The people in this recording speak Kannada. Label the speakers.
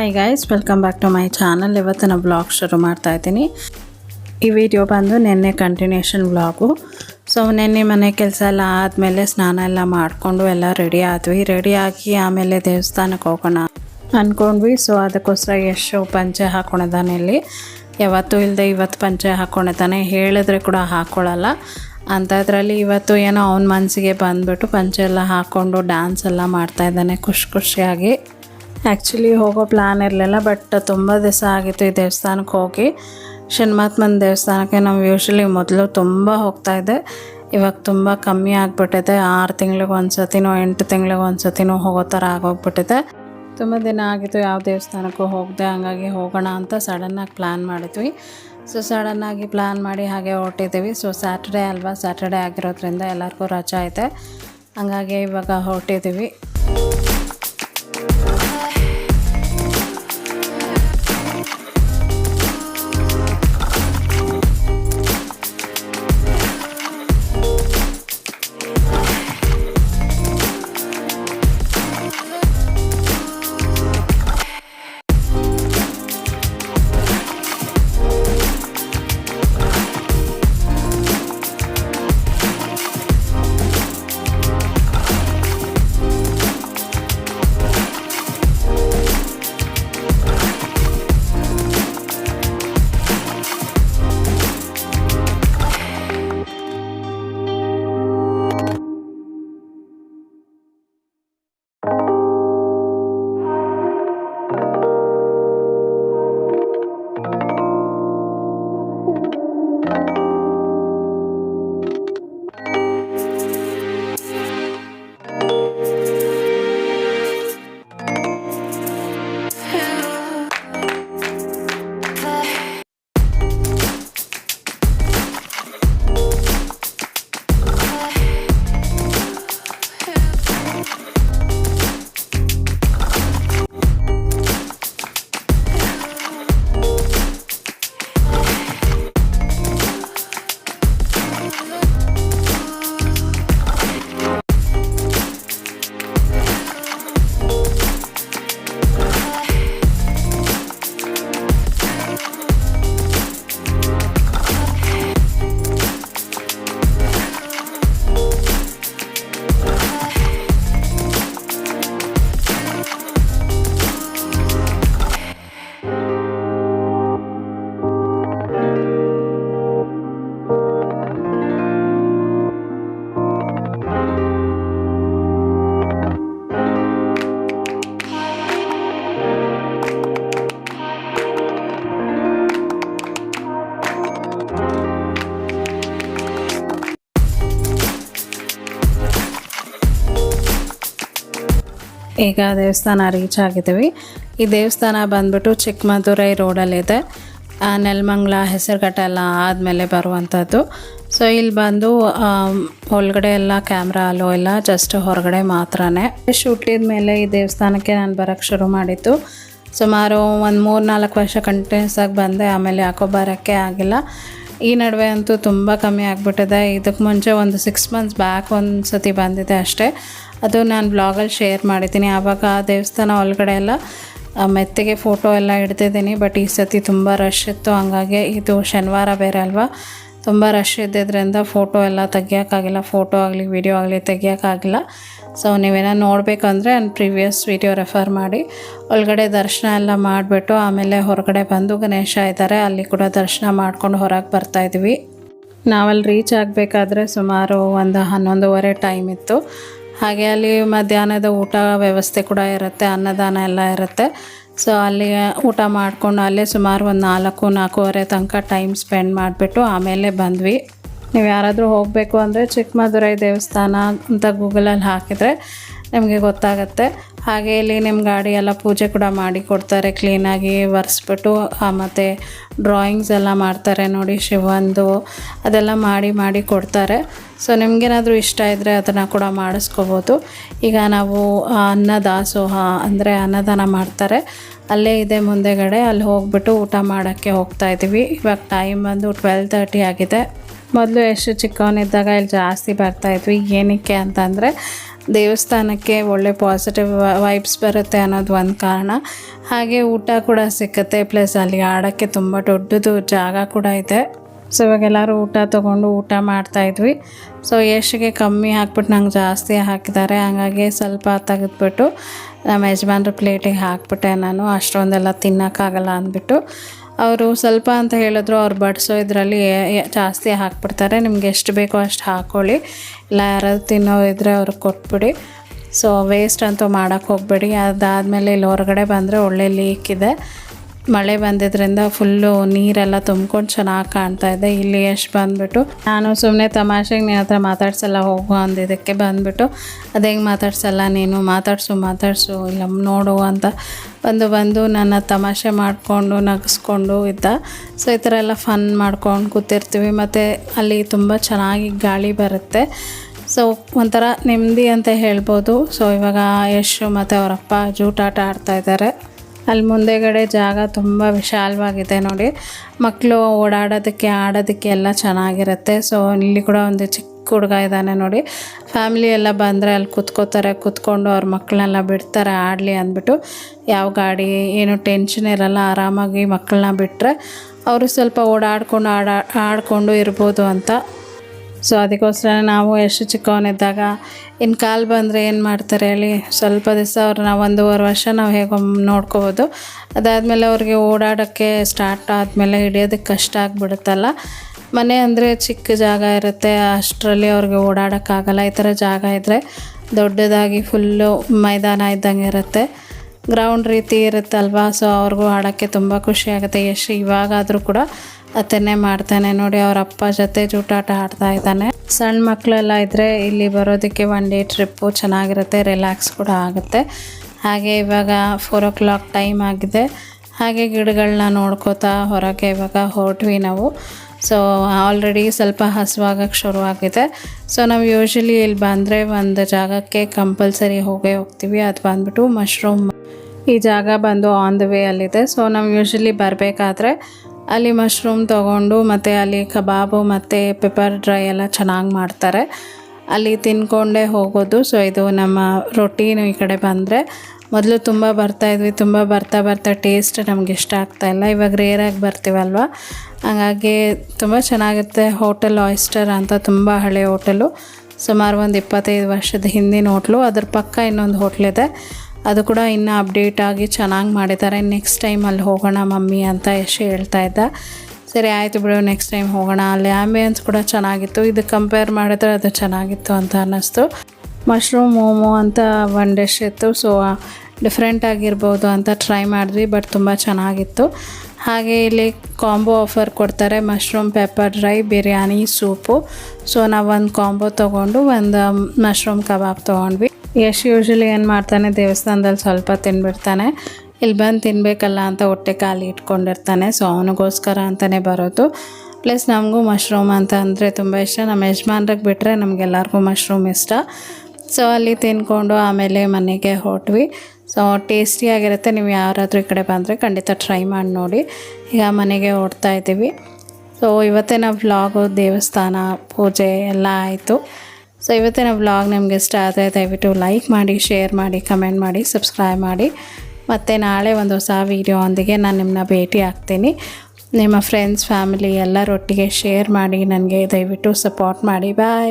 Speaker 1: Hi guys welcome back to my channel ಇವತ್ತು ನಾನು ಬ್ಲಾಗ್ ಶುರು ಮಾಡ್ತಾ ಇದ್ದೀನಿ. ಈ ವಿಡಿಯೋ ಬಂದು ನಿನ್ನೆ ಕಂಟಿನ್ಯೂಷನ್ ಬ್ಲಾಗು ಸೊ ನಿನ್ನೆ ಮನೆ ಕೆಲಸ ಎಲ್ಲ ಆದಮೇಲೆ ಸ್ನಾನ ಎಲ್ಲ ಮಾಡಿಕೊಂಡು ಎಲ್ಲ ರೆಡಿ ಆದ್ವಿ. ರೆಡಿ ಆಗಿ ಆಮೇಲೆ ದೇವಸ್ಥಾನಕ್ಕೆ ಹೋಗೋಣ ಅಂದ್ಕೊಂಡ್ವಿ ಸೊ ಅದಕ್ಕೋಸ್ಕರ ಎಷ್ಟು ಪಂಚೆ ಹಾಕೊಂಡಿದ್ದಾನೆ ಇಲ್ಲಿ. ಯಾವತ್ತೂ ಇಲ್ಲದೆ ಇವತ್ತು ಪಂಚೆ ಹಾಕೊಂಡಿದ್ದಾನೆ ಹೇಳಿದ್ರೆ ಕೂಡ ಹಾಕ್ಕೊಳ್ಳಲ್ಲ ಅಂಥದ್ರಲ್ಲಿ ಇವತ್ತು ಏನೋ ಅವನ ಮನಸ್ಸಿಗೆ ಬಂದ್ಬಿಟ್ಟು ಪಂಚೆ ಎಲ್ಲ ಹಾಕ್ಕೊಂಡು ಡ್ಯಾನ್ಸ್ ಎಲ್ಲ ಮಾಡ್ತಾ ಇದ್ದಾನೆ ಖುಷಿ ಖುಷಿಯಾಗಿ. ಆ್ಯಕ್ಚುಲಿ ಹೋಗೋ ಪ್ಲ್ಯಾನ್ ಇರಲಿಲ್ಲ ಬಟ್ ತುಂಬ ದಿವಸ ಆಗಿತ್ತು ಈ ದೇವಸ್ಥಾನಕ್ಕೆ ಹೋಗಿ. ಶನ್ಮಾತ್ಮನ ದೇವಸ್ಥಾನಕ್ಕೆ ನಾವು ಯೂಶ್ವಲಿ ಮೊದಲು ತುಂಬ ಹೋಗ್ತಾಯಿದ್ದೆ ಇವಾಗ ತುಂಬ ಕಮ್ಮಿ ಆಗಿಬಿಟ್ಟಿದೆ. ಆರು ತಿಂಗ್ಳಿಗೆ ಒಂದು ಸತಿನೋ ಎಂಟು ತಿಂಗ್ಳಿಗೆ ಒಂದು ಸತಿನೋ ಹೋಗೋ ಥರ ಆಗೋಗ್ಬಿಟ್ಟಿದೆ. ತುಂಬ ದಿನ ಆಗಿತ್ತು ಯಾವ ದೇವಸ್ಥಾನಕ್ಕೂ ಹೋಗದೆ, ಹಂಗಾಗಿ ಹೋಗೋಣ ಅಂತ ಸಡನ್ನಾಗಿ ಪ್ಲ್ಯಾನ್ ಮಾಡಿದ್ವಿ. ಸೊ ಸಡನ್ನಾಗಿ ಪ್ಲ್ಯಾನ್ ಮಾಡಿ ಹಾಗೆ ಹೊರಟಿದ್ದೀವಿ. ಸೊ ಸ್ಯಾಟರ್ಡೇ ಅಲ್ವಾ? ಸ್ಯಾಟರ್ಡೇ ಆಗಿರೋದ್ರಿಂದ ಎಲ್ಲರಿಗೂ ರಜಾ ಐತೆ ಹಂಗಾಗಿ ಇವಾಗ ಹೊರಟಿದ್ದೀವಿ. ಈಗ ದೇವಸ್ಥಾನ ರೀಚ್ ಆಗಿದ್ದೀವಿ. ಈ ದೇವಸ್ಥಾನ ಬಂದ್ಬಿಟ್ಟು ಚಿಕ್ಕಮದುರೈ ರೋಡಲ್ಲಿದೆ. ನೆಲಮಂಗ್ಲ ಹೆಸರುಘಟ್ಟ ಎಲ್ಲ ಆದಮೇಲೆ ಬರುವಂಥದ್ದು. ಸೊ ಇಲ್ಲಿ ಬಂದು ಒಳಗಡೆ ಎಲ್ಲ ಕ್ಯಾಮ್ರಾ ಅಲ್ಲೋ ಇಲ್ಲ ಜಸ್ಟ್ ಹೊರಗಡೆ ಮಾತ್ರನೇ. ಶೂಟಿದ ಮೇಲೆ ಈ ದೇವಸ್ಥಾನಕ್ಕೆ ನಾನು ಬರೋಕ್ಕೆ ಶುರು ಮಾಡಿತ್ತು ಸುಮಾರು ಒಂದು ಮೂರು ನಾಲ್ಕು ವರ್ಷ ಕಂಟಿನ್ಯೂಸ್ ಆಗಿ ಬಂದೆ, ಆಮೇಲೆ ಯಾಕೋ ಬರೋಕ್ಕೆ ಆಗಿಲ್ಲ. ಈ ನಡುವೆ ಅಂತೂ ತುಂಬ ಕಮ್ಮಿ ಆಗಿಬಿಟ್ಟಿದೆ. ಇದಕ್ಕೆ ಮುಂಚೆ ಒಂದು ಸಿಕ್ಸ್ ಮಂತ್ಸ್ ಬ್ಯಾಕ್ ಒಂದು ಸತಿ ಬಂದಿದೆ ಅಷ್ಟೇ. ಅದು ನಾನು ಬ್ಲಾಗಲ್ಲಿ ಶೇರ್ ಮಾಡಿದ್ದೀನಿ. ಆವಾಗ ಆ ದೇವಸ್ಥಾನ ಒಳಗಡೆ ಎಲ್ಲ ಮೆತ್ತಗೆ ಫೋಟೋ ಎಲ್ಲ ಇಡ್ತಿದ್ದೀನಿ ಬಟ್ ಈ ಸತಿ ತುಂಬ ರಶ್ ಇತ್ತು. ಹಂಗಾಗಿ ಇದು ಶನಿವಾರ ಬೇರೆ ಅಲ್ವಾ? ತುಂಬ ರಶ್ ಇದ್ದಿದ್ದರಿಂದ ಫೋಟೋ ಎಲ್ಲ ತೆಗಿಯೋಕ್ಕಾಗಿಲ್ಲ. ಫೋಟೋ ಆಗಲಿ ವಿಡಿಯೋ ಆಗಲಿ ತೆಗಿಯೋಕ್ಕಾಗಿಲ್ಲ. ಸೊ ನೀವೇನೋ ನೋಡಬೇಕಂದ್ರೆ ನಾನು ಪ್ರೀವಿಯಸ್ ವಿಡಿಯೋ ರೆಫರ್ ಮಾಡಿ. ಒಳಗಡೆ ದರ್ಶನ ಎಲ್ಲ ಮಾಡಿಬಿಟ್ಟು ಆಮೇಲೆ ಹೊರಗಡೆ ಬಂದು ಗಣೇಶ ಇದ್ದಾರೆ. ಅಲ್ಲಿ ಕೂಡ ದರ್ಶನ ಮಾಡ್ಕೊಂಡು ಹೊರಗೆ ಬರ್ತಾಯಿದ್ವಿ ನಾವಲ್ಲಿ ರೀಚ್ ಆಗಬೇಕಾದ್ರೆ ಸುಮಾರು ಒಂದು ಹನ್ನೊಂದುವರೆ ಟೈಮ್ ಇತ್ತು. ಹಾಗೆ ಅಲ್ಲಿ ಮಧ್ಯಾಹ್ನದ ಊಟ ವ್ಯವಸ್ಥೆ ಕೂಡ ಇರುತ್ತೆ, ಅನ್ನದಾನ ಎಲ್ಲ ಇರುತ್ತೆ. ಸೊ ಅಲ್ಲಿ ಊಟ ಮಾಡಿಕೊಂಡು ಅಲ್ಲೇ ಸುಮಾರು ಒಂದು ನಾಲ್ಕು, ನಾಲ್ಕೂವರೆ ತನಕ ಟೈಮ್ ಸ್ಪೆಂಡ್ ಮಾಡಿಬಿಟ್ಟು ಆಮೇಲೆ ಬಂದ್ವಿ. ನೀವು ಯಾರಾದರೂ ಹೋಗಬೇಕು ಅಂದರೆ ಚಿಕ್ಕಮದುರೈ ದೇವಸ್ಥಾನ ಅಂತ ಗೂಗಲಲ್ಲಿ ಹಾಕಿದರೆ ನಿಮಗೆ ಗೊತ್ತಾಗುತ್ತೆ. ಹಾಗೆ ಇಲ್ಲಿ ನಿಮ್ಮ ಗಾಡಿ ಎಲ್ಲ ಪೂಜೆ ಕೂಡ ಮಾಡಿ ಕೊಡ್ತಾರೆ. ಕ್ಲೀನಾಗಿ ಒರೆಸ್ಬಿಟ್ಟು ಮತ್ತು ಡ್ರಾಯಿಂಗ್ಸ್ ಎಲ್ಲ ಮಾಡ್ತಾರೆ ನೋಡಿ ಶಿವಂದು. ಅದೆಲ್ಲ ಮಾಡಿ ಮಾಡಿ ಕೊಡ್ತಾರೆ. ಸೊ ನಿಮಗೇನಾದರೂ ಇಷ್ಟ ಇದ್ದರೆ ಅದನ್ನು ಕೂಡ ಮಾಡಿಸ್ಕೋಬೋದು. ಈಗ ನಾವು ಅನ್ನದಾಸೋಹ ಅನ್ನ ದಾಸೋಹ ಅಂದರೆ ಅನ್ನದಾನ ಮಾಡ್ತಾರೆ. ಅಲ್ಲೇ ಇದೆ ಮುಂದೆಗಡೆ. ಅಲ್ಲಿ ಹೋಗ್ಬಿಟ್ಟು ಊಟ ಮಾಡೋಕ್ಕೆ ಹೋಗ್ತಾ ಇದ್ದೀವಿ. ಇವಾಗ ಟೈಮ್ ಬಂದು ಟ್ವೆಲ್ ತರ್ಟಿ ಆಗಿದೆ. ಮೊದಲು ಎಷ್ಟು ಚಿಕ್ಕವನಿದ್ದಾಗ ಇಲ್ಲಿ ಜಾಸ್ತಿ ಬರ್ತಾಯಿದ್ವಿ ಏನಕ್ಕೆ ಅಂತಂದರೆ ದೇವಸ್ಥಾನಕ್ಕೆ ಒಳ್ಳೆ ಪಾಸಿಟಿವ್ ವೈಬ್ಸ್ ಬರುತ್ತೆ ಅನ್ನೋದು ಒಂದು ಕಾರಣ. ಹಾಗೆ ಊಟ ಕೂಡ ಸಿಕ್ಕತ್ತೆ ಪ್ಲಸ್ ಅಲ್ಲಿ ಆಡೋಕ್ಕೆ ತುಂಬ ದೊಡ್ಡದು ಜಾಗ ಕೂಡ ಇದೆ. ಸೊ ಇವಾಗ ಎಲ್ಲರೂ ಊಟ ತೊಗೊಂಡು ಊಟ ಮಾಡ್ತಾಯಿದ್ವಿ ಸೊ ಯಶ್ಗೆ ಕಮ್ಮಿ ಹಾಕ್ಬಿಟ್ಟು ನಂಗೆ ಜಾಸ್ತಿ ಹಾಕಿದ್ದಾರೆ. ಹಾಗಾಗಿ ಸ್ವಲ್ಪ ತೆಗೆದ್ಬಿಟ್ಟು ನಮ್ಮ ಯಜಮಾನ್ರ ಪ್ಲೇಟಿಗೆ ಹಾಕ್ಬಿಟ್ಟೆ ನಾನು. ಅಷ್ಟೊಂದೆಲ್ಲ ತಿನ್ನೋಕ್ಕಾಗಲ್ಲ ಅಂದ್ಬಿಟ್ಟು. ಅವರು ಸ್ವಲ್ಪ ಅಂತ ಹೇಳಿದ್ರು, ಅವ್ರು ಬಡಿಸೋ ಇದರಲ್ಲಿ ಜಾಸ್ತಿ ಹಾಕ್ಬಿಡ್ತಾರೆ. ನಿಮ್ಗೆ ಎಷ್ಟು ಬೇಕೋ ಅಷ್ಟು ಹಾಕ್ಕೊಳ್ಳಿ ಇಲ್ಲ, ಯಾರಾದ್ರು ತಿನ್ನೋ ಇದ್ದರೆ ಅವ್ರಿಗೆ ಕೊಟ್ಬಿಡಿ. ಸೊ ವೇಸ್ಟ್ ಅಂತೂ ಮಾಡೋಕ್ಕೆ ಹೋಗಬೇಡಿ. ಅದಾದಮೇಲೆ ಇಲ್ಲಿ ಹೊರಗಡೆ ಬಂದರೆ ಒಳ್ಳೆ ಲೀಕ್ ಇದೆ. ಮಳೆ ಬಂದಿದ್ದರಿಂದ ಫುಲ್ಲು ನೀರೆಲ್ಲ ತುಂಬ್ಕೊಂಡು ಚೆನ್ನಾಗಿ ಕಾಣ್ತಾ ಇದೆ. ಇಲ್ಲಿ ಎಷ್ಟು ಬಂದ್ಬಿಟ್ಟು, ನಾನು ಸುಮ್ಮನೆ ತಮಾಷೆಗೆ ನಿನ್ನ ಹತ್ರ ಮಾತಾಡ್ಸಲ್ಲ, ಹೋಗು ಅಂದಿದ್ದಕ್ಕೆ ಬಂದ್ಬಿಟ್ಟು, ಅದು ಹೆಂಗೆ ಮಾತಾಡ್ಸಲ್ಲ ನೀನು? ಮಾತಾಡ್ಸು ಮಾತಾಡ್ಸು, ಇಲ್ಲ ನೋಡು ಅಂತ ಬಂದು ಬಂದು ನನ್ನ ತಮಾಷೆ ಮಾಡಿಕೊಂಡು, ನಗಿಸ್ಕೊಂಡು ಇದ್ದ. ಸೊ ಈ ಥರ ಎಲ್ಲ ಫನ್ ಮಾಡ್ಕೊಂಡು ಕೂತಿರ್ತೀವಿ. ಮತ್ತು ಅಲ್ಲಿ ತುಂಬ ಚೆನ್ನಾಗಿ ಗಾಳಿ ಬರುತ್ತೆ. ಸೊ ಒಂಥರ ನೆಮ್ಮದಿ ಅಂತ ಹೇಳ್ಬೋದು. ಸೊ ಇವಾಗ ಯಶು ಮತ್ತು ಅವರಪ್ಪ ಜೂಟಾಟ ಆಡ್ತಾ ಇದ್ದಾರೆ ಅಲ್ಲಿ ಮುಂದೆಗಡೆ ಜಾಗ ತುಂಬ ವಿಶಾಲವಾಗಿದೆ ನೋಡಿ. ಮಕ್ಕಳು ಓಡಾಡೋದಕ್ಕೆ, ಆಡೋದಕ್ಕೆ ಎಲ್ಲ ಚೆನ್ನಾಗಿರುತ್ತೆ. ಸೊ ಇಲ್ಲಿ ಕೂಡ ಒಂದು ಚಿಕ್ಕ ಹುಡುಗ ಇದ್ದಾನೆ ನೋಡಿ. ಫ್ಯಾಮಿಲಿ ಎಲ್ಲ ಬಂದರೆ ಅಲ್ಲಿ ಕುತ್ಕೋತಾರೆ, ಕೂತ್ಕೊಂಡು ಅವ್ರ ಮಕ್ಕಳನ್ನೆಲ್ಲ ಬಿಡ್ತಾರೆ, ಆಡಲಿ ಅಂದ್ಬಿಟ್ಟು. ಯಾವ ಗಾಡಿ, ಏನು ಟೆನ್ಷನ್ ಇರಲ್ಲ, ಆರಾಮಾಗಿ ಮಕ್ಕಳನ್ನ ಬಿಟ್ಟರೆ ಅವರು ಸ್ವಲ್ಪ ಓಡಾಡ್ಕೊಂಡು, ಆಡ, ಆಡಿಕೊಂಡು ಇರ್ಬೋದು ಅಂತ. ಸೊ ಅದಕ್ಕೋಸ್ಕರ ನಾವು ಎಷ್ಟು ಚಿಕ್ಕವನಿದ್ದಾಗ ಇನ್ನು ಕಾಲು ಬಂದರೆ ಏನು ಮಾಡ್ತಾರೆ ಹೇಳಿ, ಸ್ವಲ್ಪ ದಿವಸ ಅವ್ರನ್ನ ಒಂದೂವರೆ ವರ್ಷ ನಾವು ಹೇಗೆ ನೋಡ್ಕೋಬೋದು. ಅದಾದಮೇಲೆ ಅವ್ರಿಗೆ ಓಡಾಡೋಕ್ಕೆ ಸ್ಟಾರ್ಟ್ ಆದಮೇಲೆ ಹಿಡಿಯೋದಕ್ಕೆ ಕಷ್ಟ ಆಗಿಬಿಡುತ್ತಲ್ಲ. ಮನೆ ಅಂದರೆ ಚಿಕ್ಕ ಜಾಗ ಇರುತ್ತೆ, ಅಷ್ಟರಲ್ಲಿ ಅವ್ರಿಗೆ ಓಡಾಡೋಕ್ಕಾಗಲ್ಲ ಈ ಥರ ಜಾಗ ಇದ್ದರೆ ದೊಡ್ಡದಾಗಿ ಫುಲ್ಲು ಮೈದಾನ ಇದ್ದಂಗೆ ಇರುತ್ತೆ. ಗ್ರೌಂಡ್ ರೀತಿ ಇರುತ್ತಲ್ವಾ ಸೊ ಅವ್ರಿಗೂ ಆಡೋಕ್ಕೆ ತುಂಬ ಖುಷಿ ಆಗುತ್ತೆ. ಎಷ್ಟು ಇವಾಗಾದರೂ ಕೂಡ ಅದನ್ನೇ ಮಾಡ್ತಾನೆ. ನೋಡಿ, ಅವ್ರ ಅಪ್ಪ ಜೊತೆ ಜೂಟಾಟ ಆಡ್ತಾ ಇದ್ದಾನೆ. ಸಣ್ಣ ಮಕ್ಕಳೆಲ್ಲ ಇದ್ದರೆ ಇಲ್ಲಿ ಬರೋದಕ್ಕೆ ಒನ್ ಡೇ ಟ್ರಿಪ್ಪು ಚೆನ್ನಾಗಿರುತ್ತೆ ರಿಲ್ಯಾಕ್ಸ್ ಕೂಡ ಆಗುತ್ತೆ. ಹಾಗೆ ಇವಾಗ ಫೋರ್ ಓ ಕ್ಲಾಕ್ ಟೈಮ್ ಆಗಿದೆ. ಹಾಗೆ ಗಿಡಗಳನ್ನ ನೋಡ್ಕೋತಾ ಹೊರಗೆ ಇವಾಗ ಹೊರಟ್ವಿ ನಾವು. ಸೊ ಆಲ್ರೆಡಿ ಸ್ವಲ್ಪ ಹಸುವಾಗಕ್ಕೆ ಶುರುವಾಗಿದೆ ಸೊ ನಾವು ಯೂಶ್ವಲಿ ಇಲ್ಲಿ ಬಂದರೆ ಒಂದು ಜಾಗಕ್ಕೆ ಕಂಪಲ್ಸರಿ ಹೋಗೇ ಹೋಗ್ತೀವಿ. ಅದು ಬಂದ್ಬಿಟ್ಟು ಮಶ್ರೂಮ್ ಈ ಜಾಗ ಬಂದು ಆನ್ ದ ವೇ ಅಲ್ಲಿದೆ. ಸೊ ನಾವು ಯೂಶ್ವಲಿ ಬರಬೇಕಾದ್ರೆ ಅಲ್ಲಿ ಮಶ್ರೂಮ್ ತೊಗೊಂಡು ಮತ್ತು ಅಲ್ಲಿ ಕಬಾಬು ಮತ್ತು ಪೆಪ್ಪರ್ ಡ್ರೈ ಎಲ್ಲ ಚೆನ್ನಾಗಿ ಮಾಡ್ತಾರೆ. ಅಲ್ಲಿ ತಿನ್ಕೊಂಡೇ ಹೋಗೋದು. ಸೊ ಇದು ನಮ್ಮ ರೊಟೀನು ಈ ಕಡೆ ಬಂದರೆ. ಮೊದಲು ತುಂಬ ಬರ್ತಾಯಿದ್ವಿ ತುಂಬ ಬರ್ತಾ ಬರ್ತಾ ಟೇಸ್ಟ್ ನಮ್ಗೆ ಇಷ್ಟ ಆಗ್ತಾಯಿಲ್ಲ ಇವಾಗ ರೇರಾಗಿ ಬರ್ತೀವಲ್ವ? ಹಾಗಾಗಿ ತುಂಬ ಚೆನ್ನಾಗಿರುತ್ತೆ. ಹೋಟೆಲ್ ಆಯಿಸ್ಟರ್ ಅಂತ ತುಂಬ ಹಳೆ ಹೋಟೆಲು. ಸುಮಾರು ಒಂದು ಇಪ್ಪತ್ತೈದು ವರ್ಷದ ಹಿಂದಿನ ಹೋಟ್ಲು. ಅದ್ರ ಪಕ್ಕ ಇನ್ನೊಂದು ಹೋಟ್ಲಿದೆ ಅದು ಕೂಡ ಇನ್ನೂ ಅಪ್ಡೇಟ್ ಆಗಿ ಚೆನ್ನಾಗಿ ಮಾಡಿದ್ದಾರೆ. ನೆಕ್ಸ್ಟ್ ಟೈಮ್ ಅಲ್ಲಿ ಹೋಗೋಣ ಮಮ್ಮಿ ಅಂತ ಎಷ್ಟು ಹೇಳ್ತಾ ಇದ್ದ. ಸರಿ, ಆಯಿತು ಬಿಡು ನೆಕ್ಸ್ಟ್ ಟೈಮ್ ಹೋಗೋಣ. ಅಲ್ಲಿ ಆ್ಯಂಬಿಯನ್ಸ್ ಕೂಡ ಚೆನ್ನಾಗಿತ್ತು. ಇದು ಕಂಪೇರ್ ಮಾಡಿದ್ರೆ ಅದು ಚೆನ್ನಾಗಿತ್ತು ಅಂತ ಅನ್ನಿಸ್ತು. ಮಶ್ರೂಮ್ ಮೋಮೋ ಅಂತ ಒನ್ ಡಿಶ್ ಇತ್ತು. ಸೊ ಡಿಫ್ರೆಂಟ್ ಆಗಿರ್ಬೋದು ಅಂತ ಟ್ರೈ ಮಾಡಿದ್ವಿ ಬಟ್ ತುಂಬ ಚೆನ್ನಾಗಿತ್ತು. ಹಾಗೆ ಇಲ್ಲಿ ಕಾಂಬೋ ಆಫರ್ ಕೊಡ್ತಾರೆ mushroom pepper dry biryani soup so ನಾವು ಒಂದು ಕಾಂಬೋ ತೊಗೊಂಡು ಒಂದು ಮಶ್ರೂಮ್ ಕಬಾಬ್ ತೊಗೊಂಡ್ವಿ. ಯಶ್ ಯೂಶ್ವಲಿ ಏನು ಮಾಡ್ತಾನೆ, ದೇವಸ್ಥಾನದಲ್ಲಿ ಸ್ವಲ್ಪ ತಿನ್ಬಿಡ್ತಾನೆ. ಇಲ್ಲಿ ಬಂದು ತಿನ್ನಬೇಕಲ್ಲ ಅಂತ ಹೊಟ್ಟೆ ಖಾಲಿ ಇಟ್ಕೊಂಡಿರ್ತಾನೆ ಸೊ ಅವನಿಗೋಸ್ಕರ ಅಂತಲೇ ಬರೋದು. ಪ್ಲಸ್ ನಮಗೂ ಮಶ್ರೂಮ್ ಅಂತ ಅಂದರೆ ತುಂಬ ಇಷ್ಟ. ನಮ್ಮ ಯಜಮಾನ್ರಿಗೆ ಬಿಟ್ಟರೆ ನಮಗೆಲ್ಲರಿಗೂ ಮಶ್ರೂಮ್ ಇಷ್ಟ. ಸೊ ಅಲ್ಲಿ ತಿನ್ಕೊಂಡು ಆಮೇಲೆ ಮನೆಗೆ ಹೊಟ್ವಿ. ಸೊ ಟೇಸ್ಟಿಯಾಗಿರುತ್ತೆ ನೀವು ಯಾರಾದರೂ ಈ ಕಡೆ ಬಂದರೆ ಖಂಡಿತ ಟ್ರೈ ಮಾಡಿ ನೋಡಿ. ಈಗ ಮನೆಗೆ ಓಡ್ತಾ ಇದ್ದೀವಿ. ಸೊ ಇವತ್ತಿನ ವ್ಲಾಗು ದೇವಸ್ಥಾನ, ಪೂಜೆ ಎಲ್ಲ ಆಯಿತು. ಸೊ ಇವತ್ತಿನ ವ್ಲಾಗ್ ನಿಮಗೆ ಇಷ್ಟ ಆದರೆ ದಯವಿಟ್ಟು ಲೈಕ್ ಮಾಡಿ ಶೇರ್ ಮಾಡಿ ಕಮೆಂಟ್ ಮಾಡಿ ಸಬ್ಸ್ಕ್ರೈಬ್ ಮಾಡಿ. ಮತ್ತು ನಾಳೆ ಒಂದು ಹೊಸ ವೀಡಿಯೋ ನಾನು ನಿಮ್ಮನ್ನ ಭೇಟಿ ಆಗ್ತೀನಿ. ನಿಮ್ಮ ಫ್ರೆಂಡ್ಸ್ ಫ್ಯಾಮಿಲಿ ಎಲ್ಲರೊಟ್ಟಿಗೆ ಶೇರ್ ಮಾಡಿ, ನನಗೆ ದಯವಿಟ್ಟು ಸಪೋರ್ಟ್ ಮಾಡಿ. ಬಾಯ್